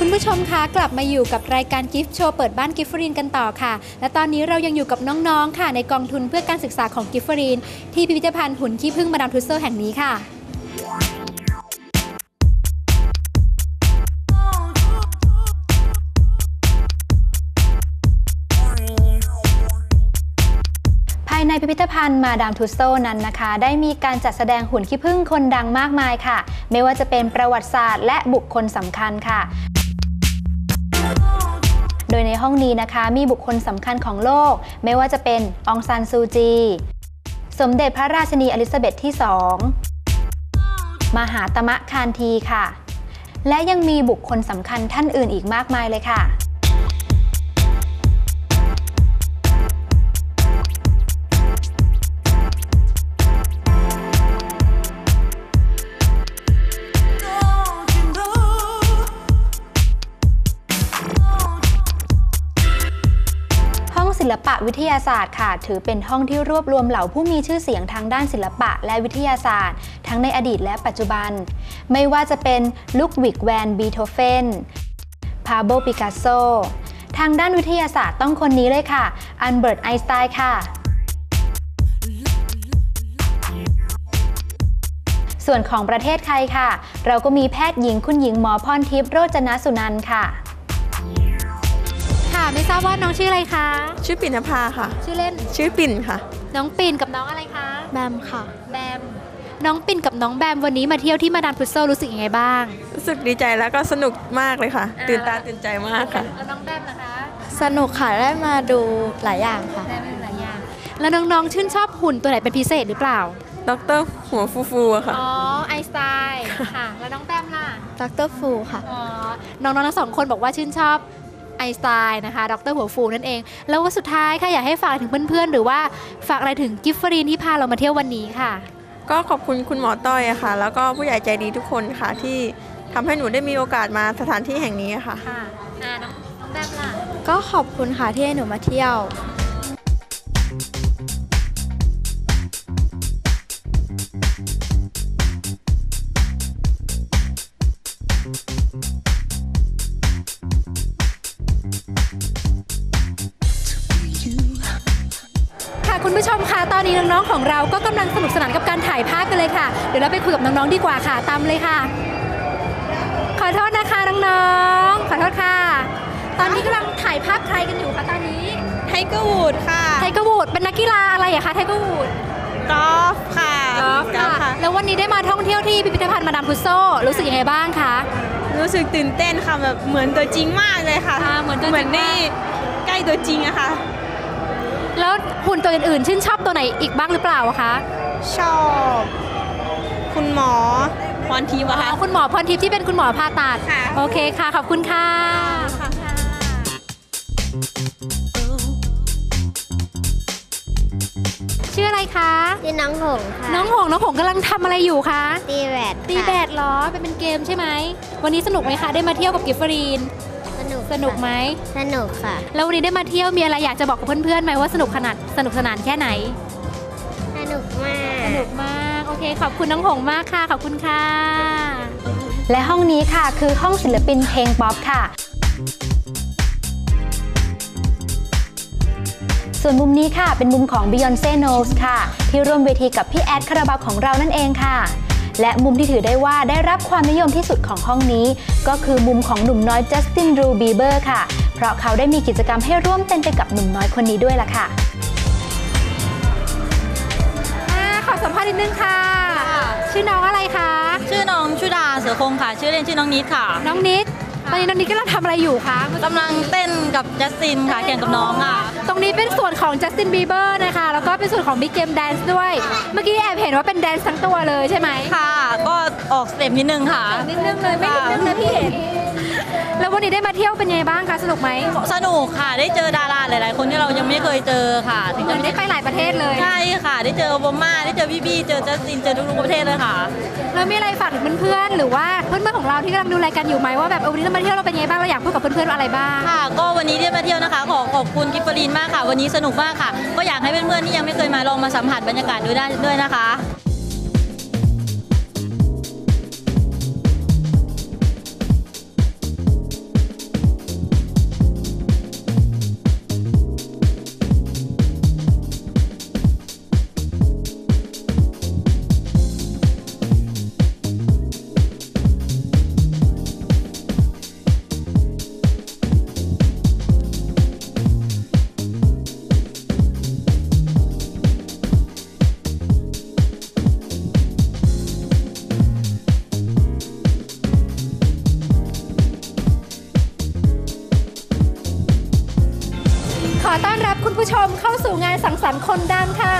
คุณผู้ชมคะกลับมาอยู่กับรายการกิฟต์โชว์เปิดบ้านกิฟฟรีนกันต่อค่ะ และตอนนี้เรายังอยู่กับน้องๆค่ะ ในกองทุนเพื่อการศึกษาของกิฟฟรีน ที่พิพิธภัณฑ์หุ่นขี้ผึ้งมาดามทุสเซอร์แห่งนี้ค่ะ ภายในพิพิธภัณฑ์มาดามทุสโซนั้นนะคะ ได้มีการจัดแสดงหุ่นขี้ผึ้งคนดังมากมายค่ะ ไม่ว่าจะเป็นประวัติศาสตร์และบุคคลสำคัญค่ะ โดยในห้องนี้นะคะมีบุคคลสำคัญของโลก ไม่ว่าจะเป็นองซานซูจี สมเด็จพระราชินีอลิซาเบธที่ 2 มหาตมะคานทีค่ะ และยังมีบุคคลสำคัญท่านอื่นอีกมากมายเลยค่ะ วิทยาศาสตร์ค่ะ ถือเป็นห้องที่รวบรวมเหล่าผู้มีชื่อเสียงทางด้านศิลปะและวิทยาศาสตร์ ทั้งในอดีตและปัจจุบัน ไม่ว่าจะเป็นลุควิกแวนบีโธเฟนพาโบปิกัสโซทางด้านวิทยาศาสตร์ต้องคนนี้เลยค่ะ อันเบิร์ตไอน์สไตน์ค่ะส่วนของประเทศไทยค่ะ เราก็มีแพทย์หญิงคุณหญิงหมอพรทิพย์โรจนสุนันท์ค่ะ ไม่ทราบว่าน้องชื่ออะไรคะ ชื่อปิ่นนภาค่ะ ชื่อเล่น ชื่อปิ่นค่ะ น้องปิ่นกับน้องอะไรคะ แบมค่ะ แบม น้องปิ่นกับน้องแบมวันนี้มาเที่ยวที่มาดามพุซโซรู้สึกยังไงบ้าง รู้สึกดีใจแล้วก็สนุกมากเลยค่ะอ่าตื่นตาตื่นใจมากค่ะ แล้วน้องแบมนะคะ สนุกค่ะได้มาดูหลายอย่างค่ะ ได้หลายอย่าง แล้วน้องๆชื่นชอบหุ่นตัวไหนเป็นพิเศษหรือเปล่าดรหัวฟูฟูๆอะค่ะ อ๋อ ไอน์สไตน์ค่ะ แล้วน้องแบมล่ะดรฟูค่ะ อ๋อ น้องๆทั้งสองคนบอกว่าชื่นชอบ ไอน์สไตน์นะคะ ดรหัวฟูนั่นเอง แล้วว่าสุดท้ายค่ะอยากให้ฝากถึงเพื่อนๆ หรือว่าฝากอะไรถึงกิฟฟรีนที่พาเรามาเที่ยววันนี้ค่ะ ก็ขอบคุณคุณหมอต้อยอะค่ะ แล้วก็ผู้ใหญ่ใจดีทุกคนค่ะที่ทำให้หนูได้มีโอกาสมาสถานที่แห่งนี้ค่ะ ค่ะอ่าน้องน้องแบมล่ะ ก็ขอบคุณค่ะที่ให้หนูมาเที่ยว ๆของเราก็กำลังสนุกสนานกับการถ่ายภาพกันเลยค่ะ เดี๋ยวเราไปคุยกับน้องๆดีกว่าค่ะ ตามเลยค่ะ ขอโทษนะคะน้องๆ ขอโทษค่ะ ตอนนี้กำลังถ่ายภาพใครกันอยู่คะตอนนี้ ไทเกอร์วูดค่ะ ไทเกอร์วูดเป็นนักกีฬาอะไรอะคะไทเกอร์วูดกอล์ฟค่ะกอล์ฟค่ะ แล้ววันนี้ได้มาท่องเที่ยวที่พิพิธภัณฑ์มาดามพุซโซรู้สึกยังไงบ้างคะ รู้สึกตื่นเต้นค่ะแบบเหมือนตัวจริงมากเลยค่ะอ่าเหมือนตัวจริงเหมือนนี่ใกล้ตัวจริงอะค่ะ แล้วหุ่นตัวอื่นๆ ชื่นชอบตัวไหนอีกบ้างหรือเปล่าอะคะ ชอบ คุณหมอพรทิพย์อะอ๋ค่ะอคุณหมอพรทิพย์ที่เป็นคุณหมอผ่าตัด ค่ะ โอเคค่ะ ขอบคุณค่ะ ชื่ออะไรคะที่น้องหงค่ะน้องหงน้องหงกำลังทำอะไรอยู่คะ ตีแบดตีแบดเหรอเป็นเป็นเกมใช่ไหม วันนี้สนุกไหมคะ ได้มาเที่ยวกับกิฟฟรีน สนุกสนุกไหม สนุกค่ะ แล้ววันนี้ได้มาเที่ยวมีอะไรอยากจะบอกกับเพื่อนๆไหมว่าสนุกขนาดสนุกสนานแค่ไหน สนุกมาก สนุกมาก โอเค ขอบคุณน้องหงมากค่ะ ขอบคุณค่ะ และห้องนี้ค่ะคือห้องศิลปินเพลงป๊อปค่ะ ส่วนมุมนี้ค่ะเป็นมุมของ Beyonce Knowles ค่ะ ที่ร่วมเวทีกับพี่แอดคาราบาวของเรานั่นเองค่ะ และมุมที่ถือได้ว่าได้รับความนิยมที่สุดของห้องนี้ ก็คือมุมของหนุ่มน้อยจัสตินรูบีเบอร์ค่ะ เพราะเขาได้มีกิจกรรมให้ร่วมเต้นไปกับหนุ่มน้อยคนนี้ด้วยล่ะค่ะขอสัมภาษณ์นิดนึงค่ะ ชื่อน้องอะไรคะ ชื่อน้องชุดาเสือคงค่ะ ชื่อเล่นชื่อน้องนิดค่ะ น้องนิด ตอนนี้น้องนิดกำลังทำอะไรอยู่คะกำลังเต้นกับจัสตินค่ะแข่งกับน้องค่ะ ตรงนี้เป็นส่วนของจัสตินบีเบอร์นะคะ แล้วก็เป็นส่วนของบิ๊กเกมแดนซ์ด้วย เมื่อกี้แอบเห็นว่าเป็นแดนซ์ทั้งตัวเลยใช่ไหมค่ะ ก็ออกสเต็ปนิดนึงค่ะนิดนึงเลยไม่นิดนึงนะพี่เห็น แล้ววันนี้ได้มาเที่ยวเป็นไงบ้างคะสนุกไหมสนุกค่ะได้เจอดาราหลาย ๆ คนที่เรายังไม่เคยเจอค่ะถึงเหมืจะอนไม่ได้ได้ไปหลายประเทศเลย ใช่ค่ะ ได้เจอโอบามาได้เจอพี่บี้เจอจัสตินเจอทุกๆประเทศเลยค่ะ แล้วมีอะไรฝากถึงเพื่อนๆหรือว่าเพื่อนๆของเราที่กำลังดูรายการอยู่ไหมว่าแบบเออวันนี้เรามาเที่ยวเราเป็นไงบ้างเราอยากพูดกับเพื่อนๆว่าอะไรบ้าง ค่ะ ก็วันนี้ที่มาเที่ยวนะคะขอขอบคุณกิฟฟรีนมากค่ะ วันนี้สนุกมากค่ะ ก็อยากให้เพื่อนๆที่ยังไม่เคยมาลองมาสัมผัสบรรยากาศดูได้ด้วยนะคะ ผู้ชมเข้าสู่งานสังสรรค์คนดังค่ะ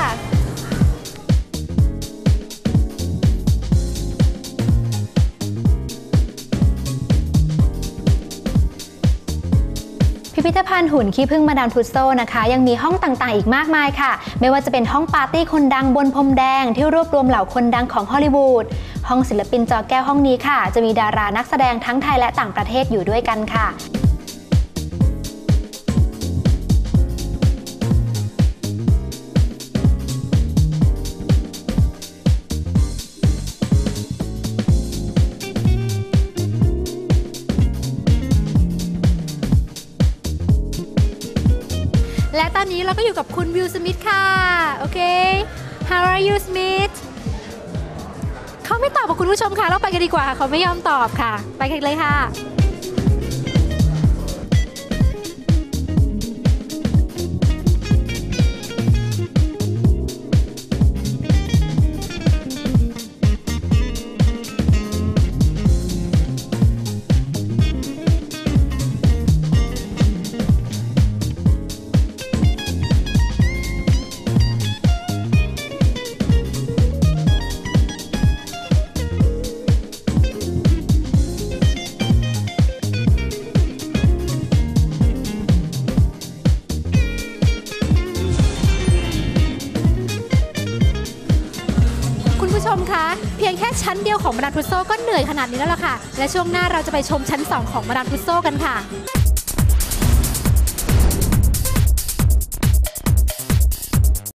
พิพิธภัณฑ์หุ่นขี้ผึ้งมาดามทุสโซนะคะ ยังมีห้องต่างๆ อีกมากมายค่ะ ไม่ว่าจะเป็นห้องปาร์ตี้คนดังบนพรมแดง ที่รวบรวมเหล่าคนดังของฮอลลีวูดห้องศิลปินจอแก้วห้องนี้ค่ะ จะมีดารานักแสดงทั้งไทยและต่างประเทศอยู่ด้วยกันค่ะ นนี้เราก็อยู่กับคุณวิลสมิธค่ะ โอเค How are you Smith เขาไม่ตอบกับคุณผู้ชมค่ะ เราไปกันดีกว่า เขาไม่ยอมตอบค่ะ ไปกันเลยค่ะ ผู้ชมคะ เพียงแค่ชั้นเดียวของมาดามทุโซก็เหนื่อยขนาดนี้แล้วล่ะค่ะ และช่วงหน้าเราจะไปชมชั้น 2 ของมาดามทุโซกันค่ะ